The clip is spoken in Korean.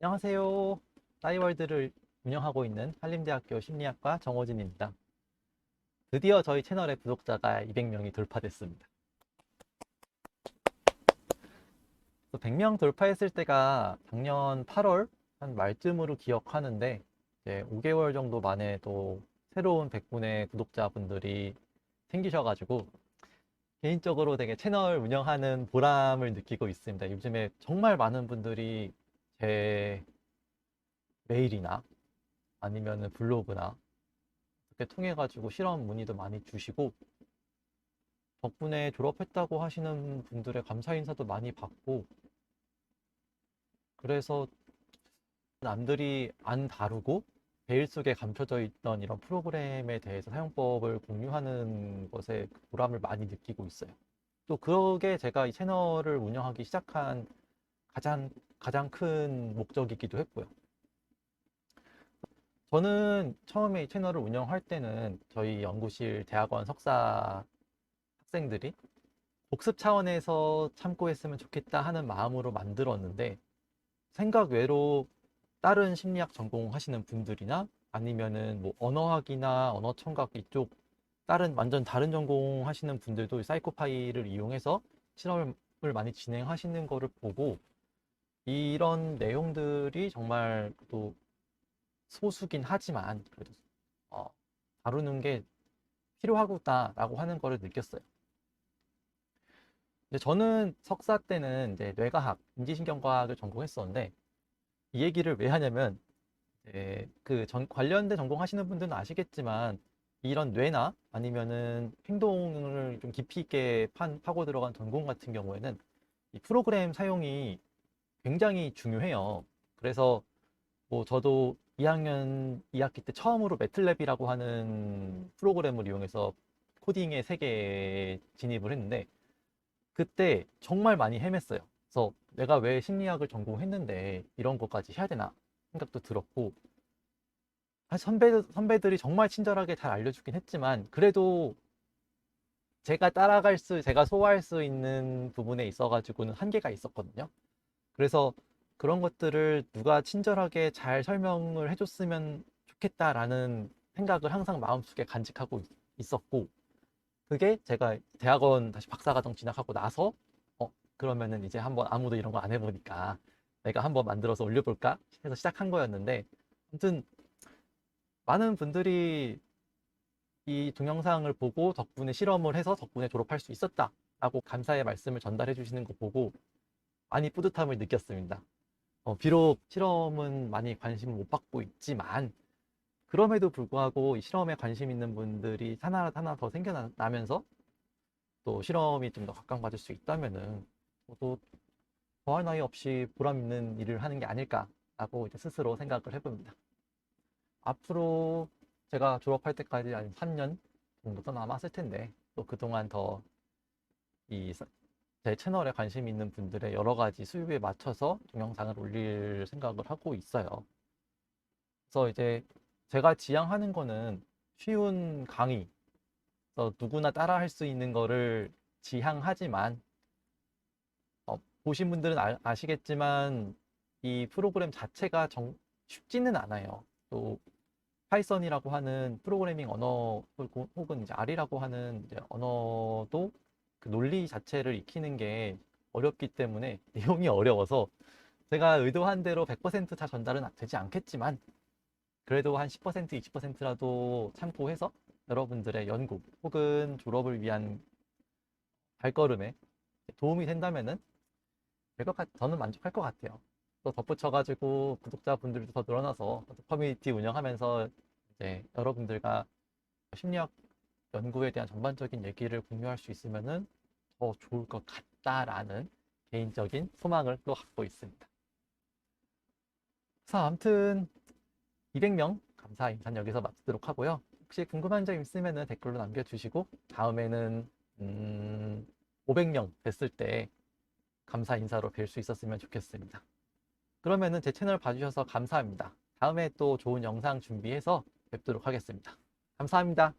안녕하세요. 싸이월드를 운영하고 있는 한림대학교 심리학과 정호진입니다. 드디어 저희 채널의 구독자가 200명이 돌파됐습니다. 100명 돌파했을 때가 작년 8월 한 말쯤으로 기억하는데 이제 5개월 정도 만에 또 새로운 100분의 구독자분들이 생기셔가지고 개인적으로 되게 채널 운영하는 보람을 느끼고 있습니다. 요즘에 정말 많은 분들이 제 메일이나 아니면은 블로그나 이렇게 통해 가지고 실험 문의도 많이 주시고 덕분에 졸업했다고 하시는 분들의 감사 인사도 많이 받고 그래서 남들이 안 다루고 베일 속에 감춰져 있던 이런 프로그램에 대해서 사용법을 공유하는 것에 보람을 많이 느끼고 있어요. 또 그게 제가 이 채널을 운영하기 시작한 가장 가장 큰 목적이기도 했고요. 저는 처음에 이 채널을 운영할 때는 저희 연구실 대학원 석사 학생들이 복습 차원에서 참고했으면 좋겠다 하는 마음으로 만들었는데 생각 외로 다른 심리학 전공하시는 분들이나 아니면은 뭐 언어학이나 언어 청각 이쪽 다른 완전 다른 전공 하시는 분들도 사이코파이를 이용해서 실험을 많이 진행하시는 거를 보고 이런 내용들이 정말 또 소수긴 하지만 그래도 어, 다루는 게 필요하구나라고 하는 거를 느꼈어요. 근데 저는 석사 때는 이제 뇌과학, 인지신경과학을 전공했었는데 이 얘기를 왜 하냐면 이제 그 전, 관련된 전공하시는 분들은 아시겠지만 이런 뇌나 아니면은 행동을 좀 깊이 있게 판, 파고 들어간 전공 같은 경우에는 이 프로그램 사용이 굉장히 중요해요. 그래서 뭐 저도 2학년 2학기 때 처음으로 매틀랩이라고 하는 프로그램을 이용해서 코딩의 세계에 진입을 했는데 그때 정말 많이 헤맸어요. 그래서 내가 왜 심리학을 전공했는데 이런 것까지 해야 되나 생각도 들었고 선배, 선배들이 정말 친절하게 잘 알려주긴 했지만 그래도 제가 따라갈 수, 제가 소화할 수 있는 부분에 있어 가지고는 한계가 있었거든요. 그래서 그런 것들을 누가 친절하게 잘 설명을 해줬으면 좋겠다라는 생각을 항상 마음속에 간직하고 있- 있었고, 그게 제가 대학원 다시 박사과정 진학하고 나서, 어, 그러면은 이제 한번 아무도 이런 거 안 해보니까 내가 한번 만들어서 올려볼까? 해서 시작한 거였는데, 아무튼 많은 분들이 이 동영상을 보고 덕분에 실험을 해서 덕분에 졸업할 수 있었다라고 감사의 말씀을 전달해 주시는 거 보고 많이 뿌듯함을 느꼈습니다. 어, 비록 실험은 많이 관심을 못 받고 있지만 그럼에도 불구하고 이 실험에 관심 있는 분들이 하나 하나 더 생겨나면서 또 실험이 좀 더 각광받을 수 있다면은 저도 더할 나위 없이 보람 있는 일을 하는 게 아닐까라고 이제 스스로 생각을 해봅니다. 앞으로 제가 졸업할 때까지 한 3년 정도 더 남았을 텐데 또 그동안 더 이 제 채널에 관심 있는 분들의 여러 가지 수요에 맞춰서 동영상을 올릴 생각을 하고 있어요. 그래서 이제 제가 지향하는 거는 쉬운 강의, 그래서 누구나 따라 할 수 있는 거를 지향하지만 어, 보신 분들은 아, 시겠지만이 프로그램 자체가 정, 쉽지는 않아요. 또 파이썬이라고 하는 프로그래밍 언어 혹은- 이제 R이라고 하는 이제 언어도 그 논리 자체를 익히는 게 어렵기 때문에 내용이 어려워서 제가 의도한 대로 100%다 전달은 되지 않겠지만 그래도 한 10%, 20%라도 참고해서 여러분들의 연구 혹은 졸업을 위한 발걸음에 도움이 된다면은 저는 만족할 것 같아요. 또 덧붙여가지고 구독자분들도 더 늘어나서 커뮤니티 운영하면서 이제 여러분들과 심리학 연구에 대한 전반적인 얘기를 공유할 수 있으면은 더 좋을 것 같다라는 개인적인 소망을 또 갖고 있습니다. 자, 아무튼 200명 감사 인사는 여기서 마치도록 하고요. 혹시 궁금한 점 있으면은 댓글로 남겨주시고 다음에는 음, 500명 됐을 때 감사 인사로 뵐 수 있었으면 좋겠습니다. 그러면은 제 채널 봐주셔서 감사합니다. 다음에 또 좋은 영상 준비해서 뵙도록 하겠습니다. 감사합니다.